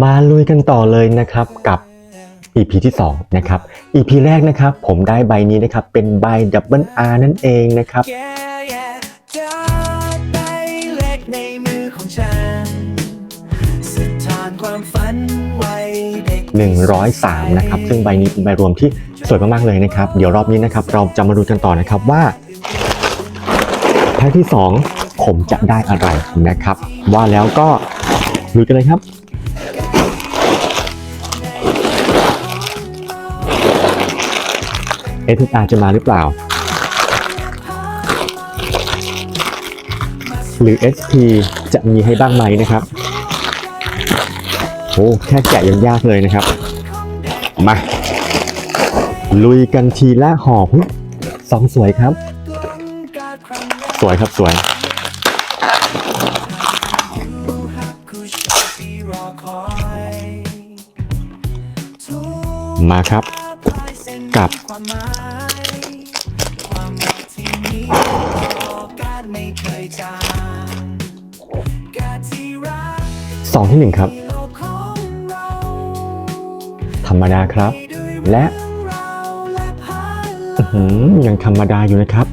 มาลุยกันต่อเลยนะครับกับ EP ที่2นะครับ EP แรกนะครับผมได้ใบนี้นะครับเป็นใบ Double R นั่นเองนะครับ Yeah, yeah ดอกใบเล็กในมือของฉันสะท้อนความฝันไว้เด็ก103นะครับซึ่งใบนี้เป็นใบรวมที่สวยมากๆเลยนะครับ เดี๋ยวรอบนี้นะครับเราจะมาดูกันต่อนะครับว่าแพ็คที่ 2 ผมจะได้อะไรนะครับ ว่าแล้วก็ลุยกันเลยครับ เอทุกอาจะมาหรือเปล่า หรือ SP จะมีให้บ้างไหมนะครับโอ้แค่แกะยังยากเลยนะครับ มา ลุยกันทีละห่อหุ้ยสองสวยครับ สวยครับสวยมาครับ กับสองที่หนึ่งครับ ธรรมดาครับ และยังธรรมดาอยู่นะครับ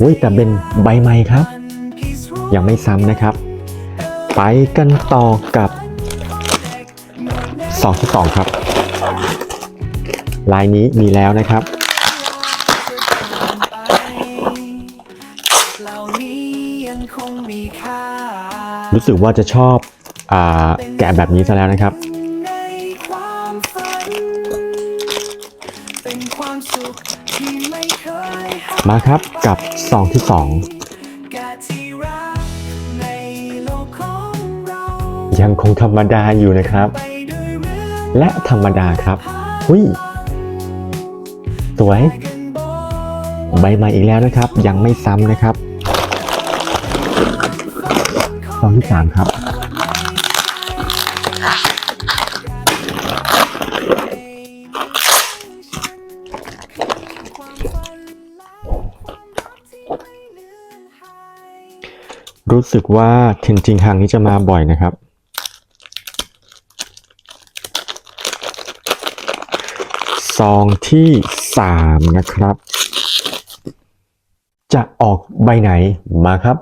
อุ้ยแต่เป็นใบไม้ครับ ยังไม่ซ้ำนะครับ ไปกันต่อกับ2ที่2ครับ ลายนี้มีแล้วนะครับเหล่านี้ยังคงมีค่ารู้สึกว่าจะชอบอาแกะแบบนี้ซะแล้วนะครับในความฝันเป็นความสุขที่ไม่เคยหามาครับกับ2ที่กาที่รักในโลกของเรา2ยังคงธรรมดาอยู่นะครับไปด้วยเรื่องและธรรมดาครับหุย สวย ใบใหม่อีกแล้วนะครับ ยังไม่ซ้ำนะครับซองที่สามครับ รู้สึกว่าเทนจิงฮังนี้จะมาบ่อยนะครับ ซองที่สามนะครับ จะออกใบไหนมาครับ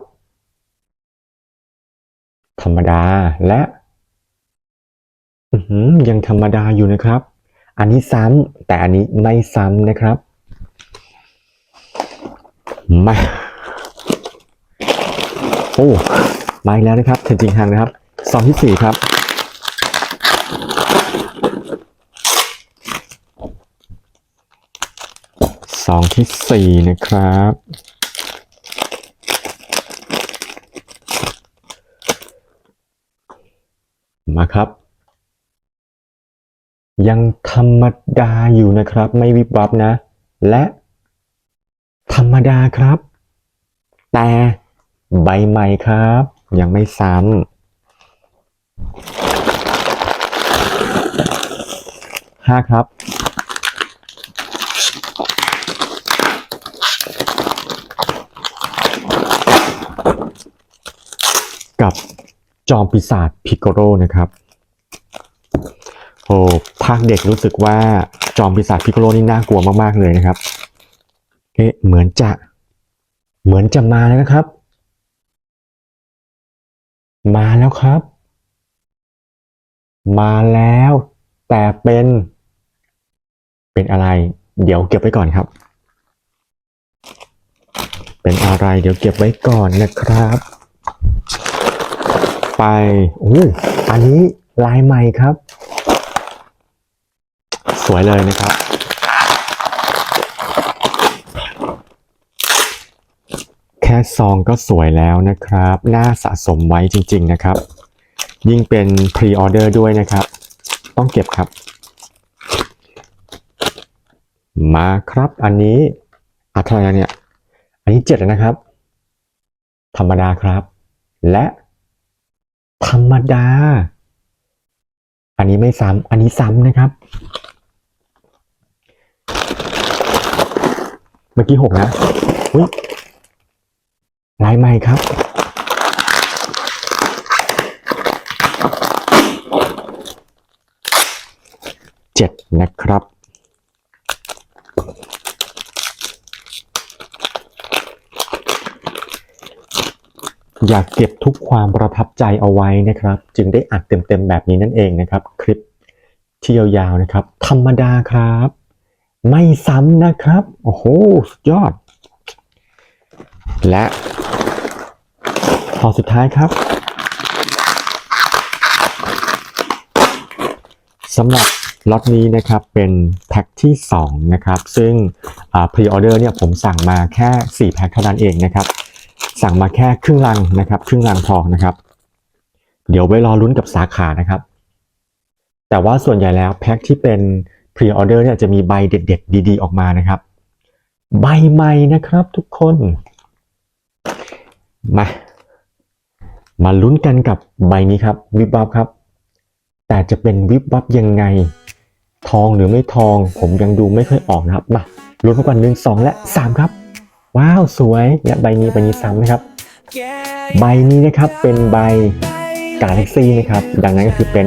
ธรรมดาและยังธรรมดาอยู่นะครับ อันนี้ซ้ำแต่อันนี้ไม่ซ้ำนะครับมาโอ้มาแล้วนะครับเทนจิงฮังนะครับซองที่สี่ครับ ซองที่สี่นะครับ มาครับ ยังธรรมดาอยู่นะครับ ไม่วิบวับนะ และธรรมดาครับ แต่ใบใหม่ครับ ยังไม่ซ้ำห้าครับกับ จอมปีศาจพิกโกโรนะครับโอ้ภาคเด็กรู้สึกว่าจอมปีศาจพิกโกโรนี่น่ากลัวมากๆเลยนะครับเอ๊ะเหมือนจะเหมือนจะมาแล้วนะครับ มาแล้วครับ มาแล้ว แต่เป็น เป็นอะไร เดี๋ยวเก็บไว้ก่อนครับ เป็นอะไร เดี๋ยวเก็บไว้ก่อนนะครับ ไปโอ้อันนี้ลายใหม่ครับ สวยเลยนะครับ แค่ซองก็สวยแล้วนะครับ น่าสะสมไว้จริง ๆ นะครับ ยิ่งเป็นพรีออเดอร์ด้วยนะครับ ต้องเก็บครับ มาครับอันนี้อัเท่าไรเนี่ย อันนี้เจ็ดนะครับ ธรรมดาครับ และ ธรรมดา อันนี้ไม่ซ้ำอันนี้ซ้ำนะครับ เมื่อกี้หกนะอุ้ยลายใหม่ครับ7นะครับ อยากเก็บทุกความประทับใจเอาไว้นะครับ จึงได้อัดเต็มๆแบบนี้นั่นเองนะครับ คลิปที่ยาวๆนะครับ ธรรมดาครับ ไม่ซ้ำนะครับ โอ้โหสุดยอด และพอสุดท้ายครับสำหรับล็อตนี้นะครับเป็นแพ็คที่ 2 นะครับ ซึ่งพรีออเดอร์เนี่ยผมสั่งมาแค่ 4 แพ็คเท่านั้นเองนะครับ สั่งมาแค่ครึ่งลังนะครับครึ่งลังพอนะครับ เดี๋ยวไว้รอลุ้นกับสาขานะครับ แต่ว่าส่วนใหญ่แล้วแพ็คที่เป็นพรีออเดอร์เนี่ยจะมีใบเด็ด ๆ ดีๆ ออกมานะครับ ใบใหม่นะครับทุกคนมามาลุ้นกันกับใบนี้ครับ วิบวับครับ แต่จะเป็นวิบวับยังไง ทองหรือไม่ทอง ผมยังดูไม่ค่อยออกนะครับมาลุ้นกันหนึ่งสองและสามครับ ว้าวสวยและใบนี้ใบนี้ซ้ำนะครับ ใบนี้นะครับเป็นใบกาแล็กซี่นะครับ ดังนั้นก็คือเป็น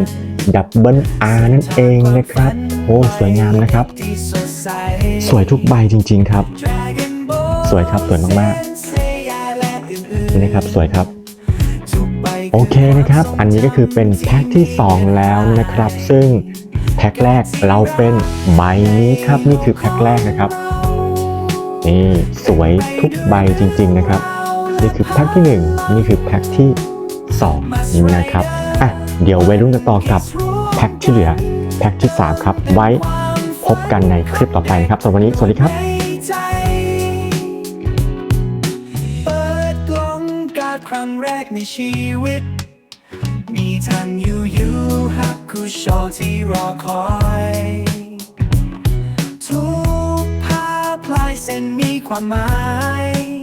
ดับเบิลอาร์นั่นเองนะครับ โอ้สวยงามนะครับ สวยทุกใบจริง ๆครับ สวยครับสวยมากๆนี่นะครับสวยครับโอเคนะครับ อันนี้ก็คือเป็นแพ็คที่ 2 แล้วนะครับ ซึ่งแพ็คแรกเราเป็นใบนี้ครับ นี่คือแพ็คแรกนะครับ นี่สวยทุกใบจริง ๆนะครับ นี่คือแพ็คที่ 1 นี่คือแพ็คที่2นี่นะครับอะเดี๋ยวไว้รุ่นกันต่อกับแพ็คที่เหลือแพ็คที่ 3 ครับ ไว้พบกันในคลิปต่อไปนะครับสำหรับวันนี้สวัสดีครับครั้งแรกในชีวิต มีทันอยู่อยู่ฮักคูโชที่รอคอย เส้นมีความหมาย